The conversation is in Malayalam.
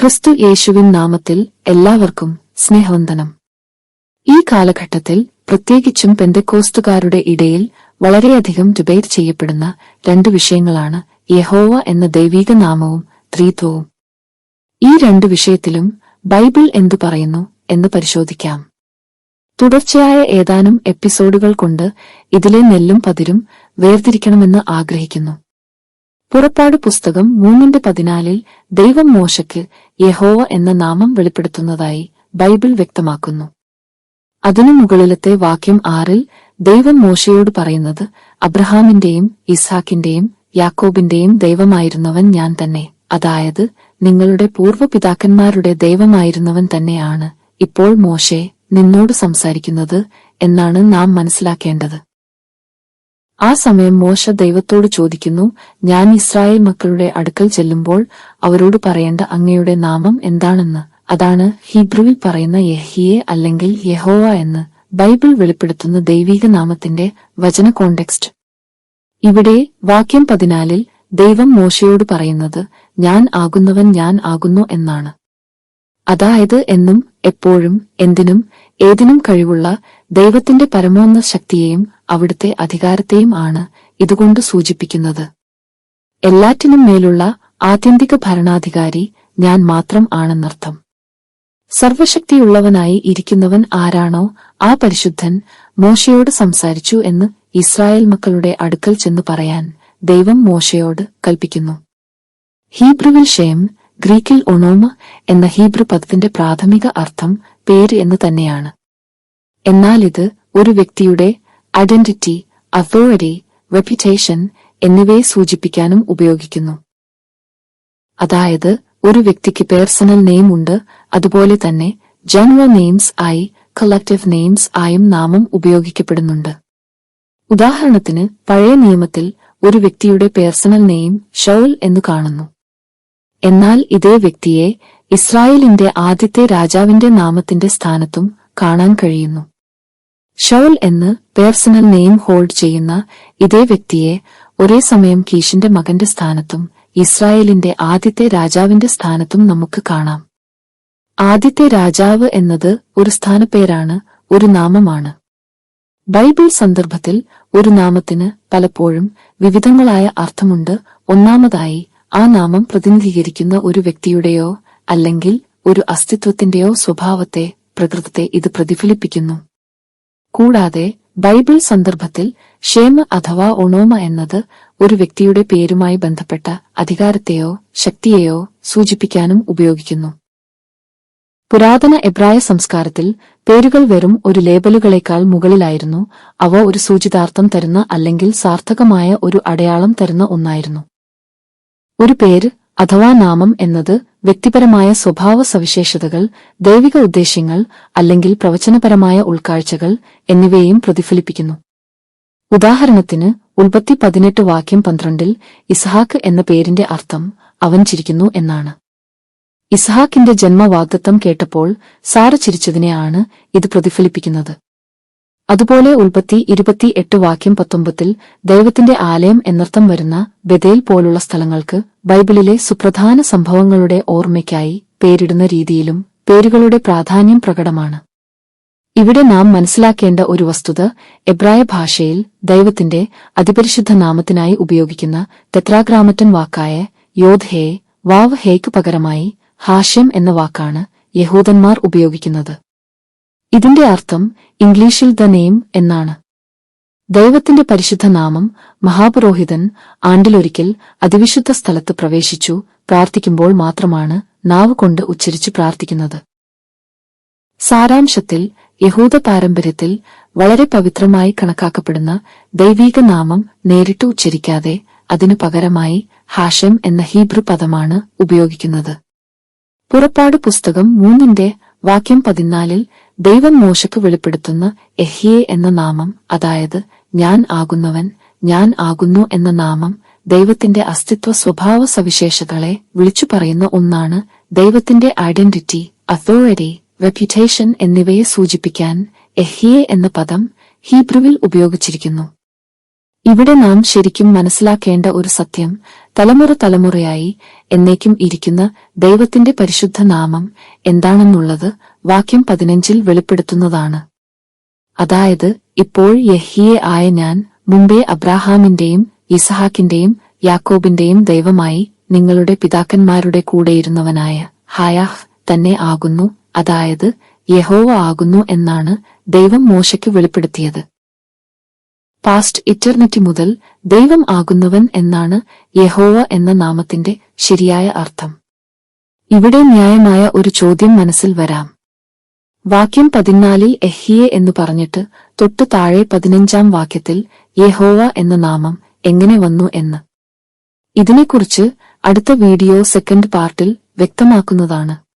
ക്രിസ്തു യേശുവിൻ നാമത്തിൽ എല്ലാവർക്കും സ്നേഹവന്ദനം. ഈ കാലഘട്ടത്തിൽ പ്രത്യേകിച്ചും പെന്തക്കോസ്തുകാരുടെ ഇടയിൽ വളരെയധികം ഡിബേറ്റ് ചെയ്യപ്പെടുന്ന രണ്ട് വിഷയങ്ങളാണ് യഹോവ എന്ന ദൈവീക നാമവും ത്രീത്വവും. ഈ രണ്ട് വിഷയത്തിലും ബൈബിൾ എന്തു പറയുന്നു എന്ന് പരിശോധിക്കാം. തുടർച്ചയായ ഏതാനും എപ്പിസോഡുകൾ കൊണ്ട് ഇതിലെ നെല്ലും പതിരും വേർതിരിക്കണമെന്ന് ആഗ്രഹിക്കുന്നു. പുറപ്പാട് പുസ്തകം മൂന്നിന്റെ പതിനാലിൽ ദൈവം മോശയ്ക്ക് യഹോവ എന്ന നാമം വെളിപ്പെടുത്തുന്നതായി ബൈബിൾ വ്യക്തമാക്കുന്നു. അതിനു മുകളിലത്തെ വാക്യം ആറിൽ ദൈവം മോശയോട് പറയുന്നത് അബ്രഹാമിന്റെയും ഇസ്ഹാക്കിന്റെയും യാക്കോബിന്റെയും ദൈവമായിരുന്നവൻ ഞാൻ തന്നെ. അതായത് നിങ്ങളുടെ പൂർവപിതാക്കന്മാരുടെ ദൈവമായിരുന്നവൻ തന്നെയാണ് ഇപ്പോൾ മോശെ നിന്നോട് സംസാരിക്കുന്നത് എന്നാണ് നാം മനസ്സിലാക്കേണ്ടത്. ആ സമയം മോശ ദൈവത്തോട് ചോദിക്കുന്നു ഞാൻ ഇസ്രായേൽ മക്കളുടെ അടുക്കൽ ചെല്ലുമ്പോൾ അവരോട് പറയേണ്ട അങ്ങയുടെ നാമം എന്താണെന്ന്? അതാണ് ഹീബ്രുവിൽ പറയുന്ന യഹിയെ അല്ലെങ്കിൽ യഹോവ എന്ന്. ബൈബിൾ വെളിപ്പെടുത്തുന്ന ദൈവിക നാമത്തിന്റെ വചന കോണ്ടെക്സ്റ്റ്. ഇവിടെ വാക്യം പതിനാലിൽ ദൈവം മോശയോട് പറയുന്നത് ഞാൻ ആകുന്നവൻ ഞാൻ ആകുന്നു എന്നാണ്. അതായത് എന്നും എപ്പോഴും എന്തിനും ഏതിനും കഴിവുള്ള ദൈവത്തിന്റെ പരമോന്ന ശക്തിയെയും അവിടുത്തെ അധികാരത്തെയും ആണ് ഇതുകൊണ്ട് സൂചിപ്പിക്കുന്നത്. എല്ലാറ്റിനും മേലുള്ള ആത്യന്തിക ഭരണാധികാരി ഞാൻ മാത്രം ആണെന്നർത്ഥം. സർവശക്തിയുള്ളവനായി ഇരിക്കുന്നവൻ ആരാണോ ആ പരിശുദ്ധൻ മോശയോട് സംസാരിച്ചു എന്ന് ഇസ്രായേൽ മക്കളുടെ അടുക്കൽ ചെന്ന് പറയാൻ ദൈവം മോശയോട് കൽപ്പിക്കുന്നു. ഹീബ്രുവിൽ ഷേം ഗ്രീക്കിൽ ഒണോമ എന്ന ഹീബ്രു പദത്തിന്റെ പ്രാഥമിക അർത്ഥം പേര് എന്ന് തന്നെയാണ്. എന്നാൽ ഇത് ഒരു വ്യക്തിയുടെ ഐഡന്റിറ്റി അതോറിറ്റി റെപ്യൂട്ടേഷൻ എന്നിവയെ സൂചിപ്പിക്കാനും ഉപയോഗിക്കുന്നു. അതായത് ഒരു വ്യക്തിക്ക് പേഴ്സണൽ നെയിം ഉണ്ട് അതുപോലെ തന്നെ ജനറൽ നെയിംസ് ആയി കളക്റ്റീവ് നെയിംസ് ആയും നാമം ഉപയോഗിക്കപ്പെടുന്നുണ്ട്. ഉദാഹരണത്തിന് പഴയ നിയമത്തിൽ ഒരു വ്യക്തിയുടെ പേഴ്സണൽ നെയിം ഷൗൽ എന്ന് കാണുന്നു. എന്നാൽ ഇതേ വ്യക്തിയെ ഇസ്രായേലിന്റെ ആദ്യത്തെ രാജാവിന്റെ നാമത്തിന്റെ സ്ഥാനത്തും കാണാൻ കഴിയുന്നു. ഷൗൽ എന്ന് പേഴ്സണൽ നെയിം ഹോൾഡ് ചെയ്യുന്ന ഇതേ വ്യക്തിയെ ഒരേ സമയം കീഷിന്റെ മകന്റെ സ്ഥാനത്തും ഇസ്രായേലിന്റെ ആദ്യത്തെ രാജാവിന്റെ സ്ഥാനത്തും നമുക്ക് കാണാം. ആദ്യത്തെ രാജാവ് എന്നത് ഒരു സ്ഥാനപ്പേരാണ് ഒരു നാമമാണ്. ബൈബിൾ സന്ദർഭത്തിൽ ഒരു നാമത്തിന് പലപ്പോഴും വിവിധങ്ങളായ അർത്ഥമുണ്ട്. ഒന്നാമതായി ആ നാമം പ്രതിനിധീകരിക്കുന്ന ഒരു വ്യക്തിയുടെയോ അല്ലെങ്കിൽ ഒരു അസ്തിത്വത്തിന്റെയോ സ്വഭാവത്തെ പ്രകൃതത്തെ ഇത് പ്രതിഫലിപ്പിക്കുന്നു. കൂടാതെ ബൈബിൾ സന്ദർഭത്തിൽ ക്ഷേമ അഥവാ ഒണോമ എന്നത് ഒരു വ്യക്തിയുടെ പേരുമായി ബന്ധപ്പെട്ട അധികാരത്തെയോ ശക്തിയെയോ സൂചിപ്പിക്കാനും ഉപയോഗിക്കുന്നു. പുരാതന എബ്രായ സംസ്കാരത്തിൽ പേരുകൾ വെറും ഒരു ലേബലുകളേക്കാൾ മുകളിലായിരുന്നു. അവ ഒരു സൂചിതാർത്ഥം തരുന്ന അല്ലെങ്കിൽ സാർത്ഥകമായ ഒരു അടയാളം തരുന്ന ഒന്നായിരുന്നു. ഒരു പേര് അഥവാ നാമം എന്നത് വ്യക്തിപരമായ സ്വഭാവ സവിശേഷതകൾ ദൈവിക ഉദ്ദേശ്യങ്ങൾ അല്ലെങ്കിൽ പ്രവചനപരമായ ഉൾക്കാഴ്ചകൾ എന്നിവയെയും പ്രതിഫലിപ്പിക്കുന്നു. ഉദാഹരണത്തിന് ഉൽപ്പത്തി പതിനെട്ട് വാക്യം പന്ത്രണ്ടിൽ ഇസ്ഹാക്ക് എന്ന പേരിന്റെ അർത്ഥം അവൻ ചിരിക്കുന്നു എന്നാണ്. ഇസ്ഹാക്കിന്റെ ജന്മവാഗ്ദത്തം കേട്ടപ്പോൾ സാറ ചിരിച്ചതിനെയാണ് ഇത് പ്രതിഫലിപ്പിക്കുന്നത്. അതുപോലെ ഉൽപ്പത്തി ഇരുപത്തി എട്ട് വാക്യം പത്തൊമ്പതിൽ ദൈവത്തിന്റെ ആലയം എന്നർത്ഥം വരുന്ന ബദേൽ പോലുള്ള സ്ഥലങ്ങൾക്ക് ബൈബിളിലെ സുപ്രധാന സംഭവങ്ങളുടെ ഓർമ്മയ്ക്കായി പേരിടുന്ന രീതിയിലും പേരുകളുടെ പ്രാധാന്യം പ്രകടമാണ്. ഇവിടെ നാം മനസ്സിലാക്കേണ്ട ഒരു വസ്തുത എബ്രായ ഭാഷയിൽ ദൈവത്തിന്റെ അതിപരിശുദ്ധ നാമത്തിനായി ഉപയോഗിക്കുന്ന തെത്രാഗ്രാമറ്റൻ വാക്കായ യോധ് വാവ് ഹേക്ക് പകരമായി ഹാഷ്യം എന്ന വാക്കാണ് യഹൂദന്മാർ ഉപയോഗിക്കുന്നത്. ഇതിന്റെ അർത്ഥം ഇംഗ്ലീഷിൽ ദ നെയിം എന്നാണ്. ദൈവത്തിന്റെ പരിശുദ്ധ നാമം മഹാപുരോഹിതൻ ആണ്ടിലൊരിക്കൽ അതിവിശുദ്ധ സ്ഥലത്ത് പ്രവേശിച്ചു പ്രാർത്ഥിക്കുമ്പോൾ മാത്രമാണ് നാവ് കൊണ്ട് ഉച്ചരിച്ചു പ്രാർത്ഥിക്കുന്നത്. സാരാംശത്തിൽ യഹൂദ പാരമ്പര്യത്തിൽ വളരെ പവിത്രമായി കണക്കാക്കപ്പെടുന്ന ദൈവീക നാമം നേരിട്ട് ഉച്ചരിക്കാതെ അതിനു പകരമായി ഹാഷം എന്ന ഹീബ്രു പദമാണ് ഉപയോഗിക്കുന്നത്. പുറപ്പാട് പുസ്തകം മൂന്നിന്റെ വാക്യം പതിനാലിൽ ദൈവം മോശക്ക് വെളിപ്പെടുത്തുന്ന എഹിയെ എന്ന നാമം അതായത് ഞാൻ ആകുന്നവൻ ഞാൻ ആകുന്നു എന്ന നാമം ദൈവത്തിന്റെ അസ്തിത്വ സ്വഭാവ സവിശേഷതകളെ വിളിച്ചു പറയുന്ന ഒന്നാണ് ദൈവത്തിന്റെ ഐഡന്റിറ്റി അതോറിറ്റി റെപ്യൂട്ടേഷൻ എന്നിവയെ സൂചിപ്പിക്കാൻ എഹിയെ എന്ന പദം ഹീബ്രുവിൽ ഉപയോഗിച്ചിരിക്കുന്നു. ഇവിടെ നാം ശരിക്കും മനസ്സിലാക്കേണ്ട ഒരു സത്യം തലമുറ തലമുറയായി എന്നേക്കും ഇരിക്കുന്ന ദൈവത്തിന്റെ പരിശുദ്ധ നാമം എന്താണെന്നുള്ളത് വാക്യം പതിനഞ്ചിൽ വെളിപ്പെടുത്തുന്നതാണ്. അതായത് ഇപ്പോൾ യഹിയെ ആയ ഞാൻ മുമ്പേ അബ്രാഹാമിന്റെയും ഇസഹാക്കിന്റെയും യാക്കോബിന്റെയും ദൈവമായി നിങ്ങളുടെ പിതാക്കന്മാരുടെ കൂടെയിരുന്നവനായ ഹായാഹ് തന്നെ ആകുന്നു അതായത് യഹോവ ആകുന്നു എന്നാണ് ദൈവം മോശയ്ക്ക് വെളിപ്പെടുത്തിയത്. പാസ്റ്റ് ഇറ്റർണിറ്റി മുതൽ ദൈവം ആകുന്നവൻ എന്നാണ് യഹോവ എന്ന നാമത്തിന്റെ ശരിയായ അർത്ഥം. ഇവിടെ ന്യായമായ ഒരു ചോദ്യം മനസ്സിൽ വരാം. വാക്യം പതിനാലിൽ എഹിയെ എന്ന് പറഞ്ഞിട്ട് തൊട്ടു താഴെ പതിനഞ്ചാം വാക്യത്തിൽ യഹോവ എന്ന നാമം എങ്ങനെ വന്നു എന്ന്. ഇതിനെക്കുറിച്ച് അടുത്ത വീഡിയോ സെക്കൻഡ് പാർട്ടിൽ വ്യക്തമാക്കുന്നതാണ്.